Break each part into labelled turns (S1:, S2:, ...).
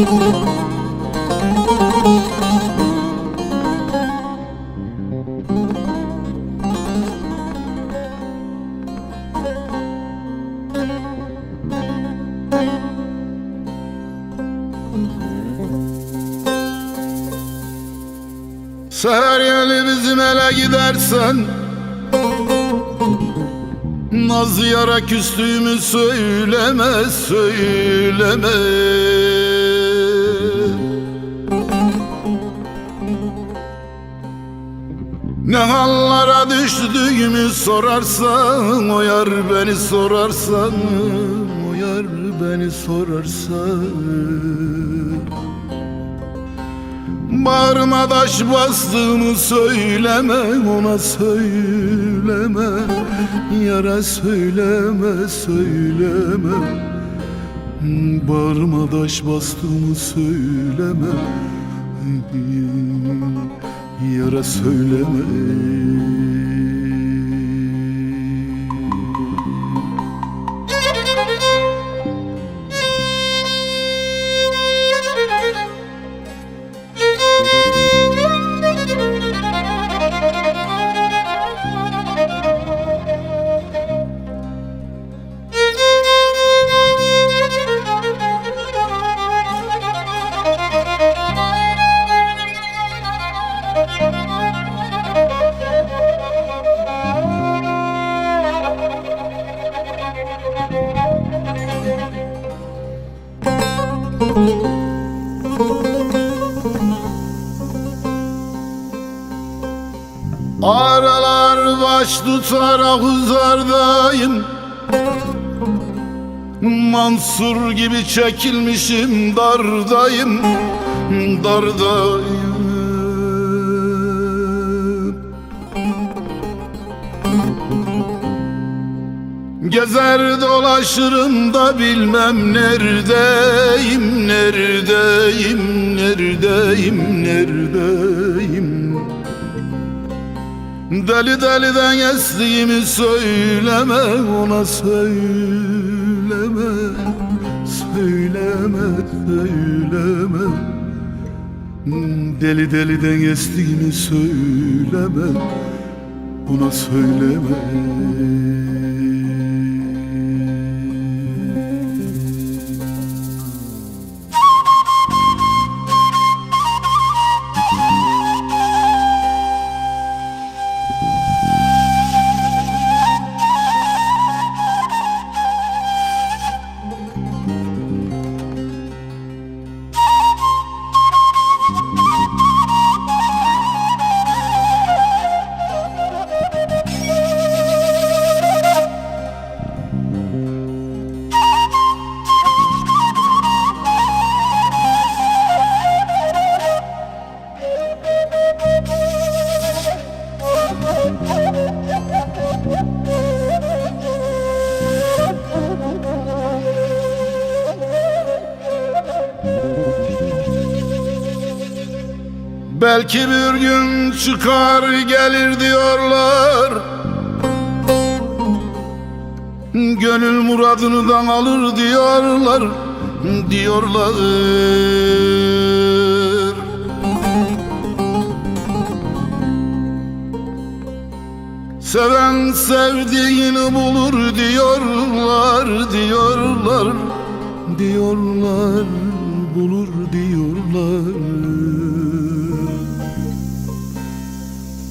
S1: Música Seher yeli bizim ele gidersen Naz yara küstüğümü söyleme söyleme. Ne hallara düştüğümü sorarsan O yar beni sorarsan O yar beni sorarsan Bağrıma taş bastığımı söyleme ona söyleme Yara söyleme söyleme. Bağrıma taş bastığımı söyleme Yara söyleme Aralar baş tutarak uzardayım Mansur gibi çekilmişim dardayım. Dardayım. Gezer dolaşırım da bilmem neredeyim Neredeyim, neredeyim, neredeyim Deli deliden estiğimi söyleme ona söyleme Söyleme söyleme. Deli deliden estiğimi söyleme Ona söyleme Belki bir gün çıkar gelir diyorlar. Gönül muradından alır diyorlar Diyorlar. Seven sevdiğini bulur diyorlar Diyorlar. Diyorlar Bulur diyorlar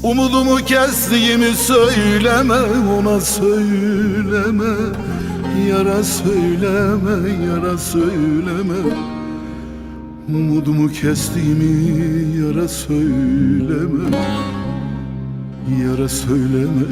S1: Umudumu kestiğimi söyleme ona söyleme Yara söyleme yara söyleme. Umudumu kestiğimi yara söyleme Yara söyleme